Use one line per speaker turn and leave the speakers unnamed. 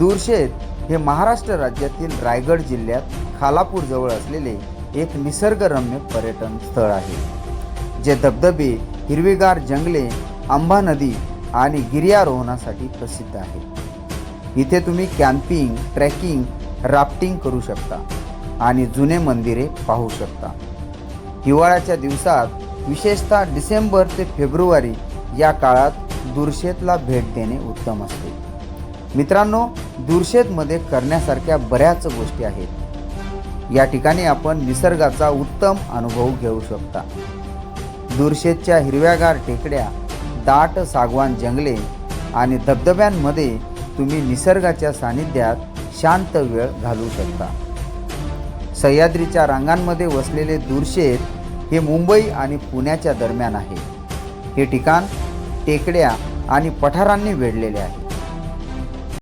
दूरशेत हे महाराष्ट्र राज्यातील रायगड जिल्ह्यात खालापूर जवळ असलेले एक निसर्गरम्य पर्यटन स्थळ आहे जे धबधबे हिरवीगार जंगले आंबा नदी आणि गिर्यारोहणासाठी प्रसिद्ध आहे. इथे तुम्ही कॅम्पिंग ट्रेकिंग राफ्टिंग करू शकता आणि जुने मंदिरे पाहू शकता. हिवाळ्याच्या दिवसात विशेषतः डिसेंबर ते फेब्रुवारी या काळात दुर्शेतला भेट देणे उत्तम असते. मित्रांनो दुर्शेतमध्ये करण्यासारख्या बऱ्याच गोष्टी आहेत. या ठिकाणी आपण निसर्गाचा उत्तम अनुभव घेऊ शकता. दुर्शेतच्या हिरव्यागार टेकड्या दाट सागवान जंगले आणि धबधब्यांमध्ये तुम्ही निसर्गाच्या सानिध्यात शांत वेळ घालवू शकता. सह्याद्रीच्या रांगांमध्ये वसलेले दुर्शेत हे मुंबई आणि पुण्याच्या दरम्यान आहे. हे ठिकाण टेकड्या आणि पठारांनी वेढलेले आहे.